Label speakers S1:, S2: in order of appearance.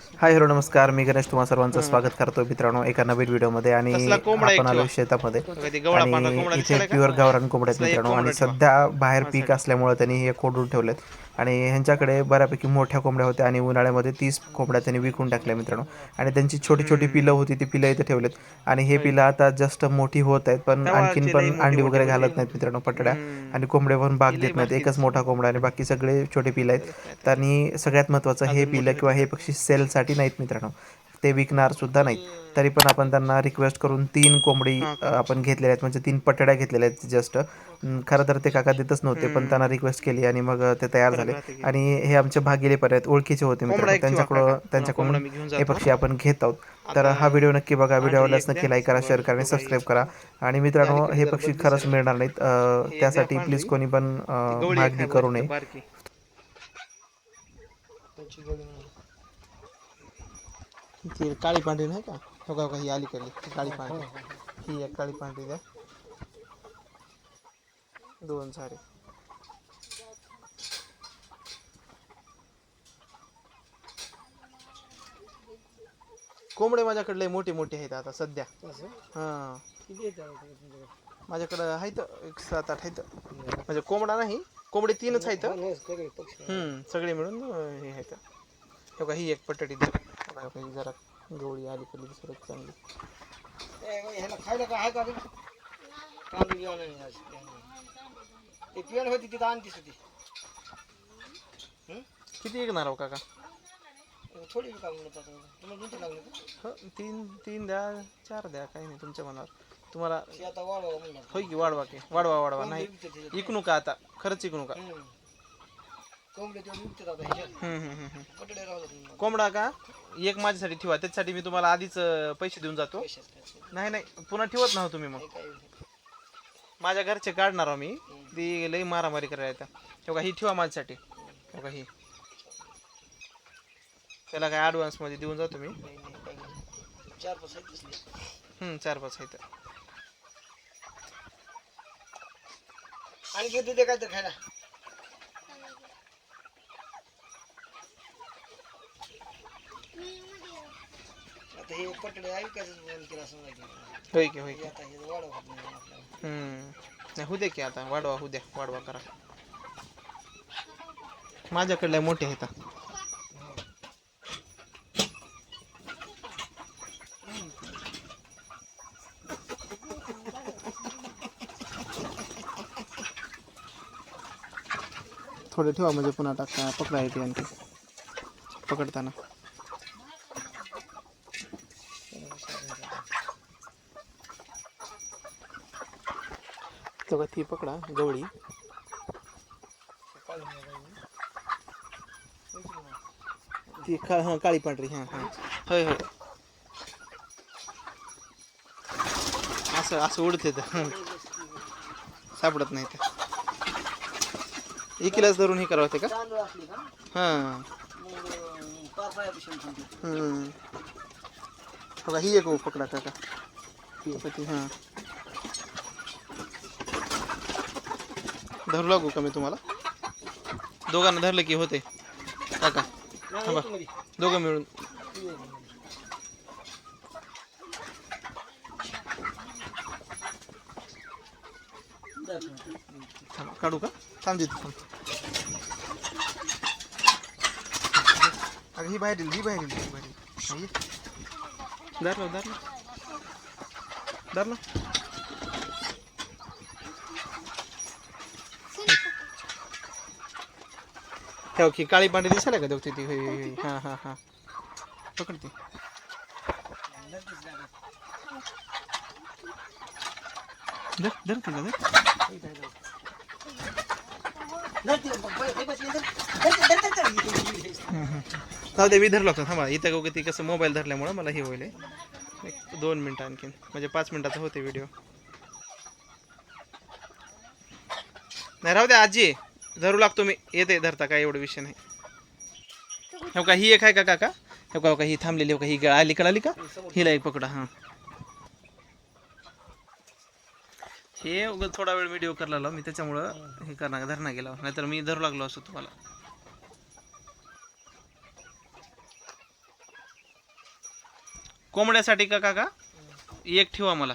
S1: Hi hello नमस्कार मी गणेश तुम्हा सर्वांचं स्वागत करतो मित्रांनो एका नवीन व्हिडिओमध्ये आणि आपण आलो. शेतामध्ये आणि इथे? प्युअर गावरान कोंबड्या मित्रांनो आणि. सध्या बाहेर पीक असल्यामुळे त्यांनी हे कोंडून ठेवलेत आणि ह्यांच्याकडे बऱ्यापैकी मोठ्या कोंबड्या होत्या आणि उन्हाळ्यामध्ये तीस कोंबड्या त्यांनी विकून टाकल्या मित्रांनो. आणि त्यांची छोटी छोटी पिलं होती ती पिलं इथे ठेवलेत. आणि हे पिलं आता जस्ट मोठी होत आहेत पण आणखीन पण अंडी वगैरे. घालत नाहीत मित्रांनो पटड्या. आणि कोंबडे पण बाग
S2: लई
S1: देत नाहीत. एकच मोठा कोंबडा आणि बाकी सगळे छोटे पिलं आहेत. आणि सगळ्यात महत्त्वाचं हे पिलं किंवा हे पक्षी सेलसाठी नाहीत मित्रांनो. ते विकणार सुद्धा नाहीत तरी पण आपण त्यांना रिक्वेस्ट करून तीन कोंबडी आपण घेतलेल्या आहेत म्हणजे तीन पटड्या घेतलेल्या आहेत जस्ट खरं तर ते काका देतच नव्हते पण त्यांना रिक्वेस्ट केली आणि मग ते तयार झाले. आणि हे आमचे भागिले पण आहेत ओळखीचे होते.
S2: कोंबडा
S1: त्यांच्याकडून
S2: घेऊन
S1: हे. पक्षी आपण घेत आहोत तर हा व्हिडिओ नक्की बघा व्हिडिओ आवडल्यास
S2: एक
S1: नक्की. लाईक करा शेअर करा आणि सबस्क्राईब करा आणि मित्रांनो हे पक्षी खरंच मिळणार नाहीत त्यासाठी प्लीज. कोणी पण मागणी करू नये.
S2: ती काळी पांढरी नाही का? हो का हो ही अलीकडली ती काळी पांढरी. ही एक काळी पांढरी द्या. दोन सारे. कोंबडे माझ्याकडे लय मोठे मोठे आहेत आता सध्या. हा. माझ्याकडं आहेत एक सात आठ आहेत. म्हणजे कोंबडा नाही कोंबडे तीनच आहेत. हम्म सगळे मिळून हे आहेत. बघा ही एक पटडी ही जरा गवळी आली पडली दिसत चांगली.
S3: होती तिथं आणतीस होती.
S2: किती विकणार हो काका?
S3: थोडी काम म्हणतात तुम्हाला गुंत लागले का?
S2: हो तीन तीन द्या चार द्या काही नाही तुमच्या मनावर. तुम्हाला
S3: आता वाढवा म्हणणार
S2: होय की वाढवा की. वाढवा वाढवा. नाही इकू का आता? खरंच इकू का?
S3: कोंबडे तेवढे विकतात आता ह्याच्यात.
S2: हम्म, हम्म, हम्म, हम्म.
S3: पटडे राहतात
S2: कोंबडा का? एक माझ्यासाठी ठेवा त्याच्यासाठी मी तुम्हाला आधीच अं, पैसे देऊन जातो.
S3: पैशात काय
S2: नाही नाही पुन्हा ठेवत ना हो तुम्ही मग.
S3: काय?
S2: माझ्या घरचे काढणार आहो मी. ती लई मारामारी करायला येतात. हे बघा ही ठेवा माझ्यासाठी. बघा ही. त्याला काय ॲडव्हान्समध्ये देऊन जातो मी.
S3: नाही नाही काय नाही. चार पाच आहेत दिसले
S2: हम्म, चार पाच आहेत.
S3: आणि घेते ते काय तर खायला. आता हे पटडे आहे बंद केला असं माहिती
S2: होय की होय की.
S3: आता हे वाढवा होत नाही आपल्याला.
S2: हम्म. नाही होऊ दे की आता वाढवा होऊ द्या वाढवा करा. माझ्याकडे मोठे आहेत. थोडे ठेवा म्हणजे पुन्हा टाकता पकडा येते आणखी. पकडताना. तेव्हा ती पकडा गवळी ती का हाँ, काळी पांढरी, हाँ हाँ. होय होय. असं असं उडते तर सापडत नाही तर एकीलाच धरून हे करावं ते का?
S3: का
S2: हाँ. हम्म. बघा, ही एक पकडा काका. ती हाँ. धरू लागू का मी तुम्हाला? दोघांना धरलं की होते. काका, थांबा. का? थांब देतो थांब. अगं, ही बाहेर ही ही ठेव की काळी पांढरी दिसायला का देवते ती. हा हा हा. पकडते धर धर तिला धर. जाऊ दे मी धरलो होतो थांबा. इथं गो ती कसं मोबाईल धरल्यामुळं मला हे होईल एक दोन मिनटं आणखीन. म्हणजे पाच मिनिटाचा होते व्हिडिओ. नाही राहू द्या आजी. धरू लागतो मी. येते धरता काय एवढं विषय नाही. हो का ही एक आहे का काका? हो का हो का ही थांबलेली हो का ही गळ आली का आली का? हिला एक पकडा हां. हे उगत थोडा वेळ व्हिडिओ करायला लावला मी त्याच्यामुळं हे करणार धरणा गेला. नाहीतर मी धरू लागलो असतो तुम्हाला. कोंबड्यासाठी का काका? एक ठेवा मला.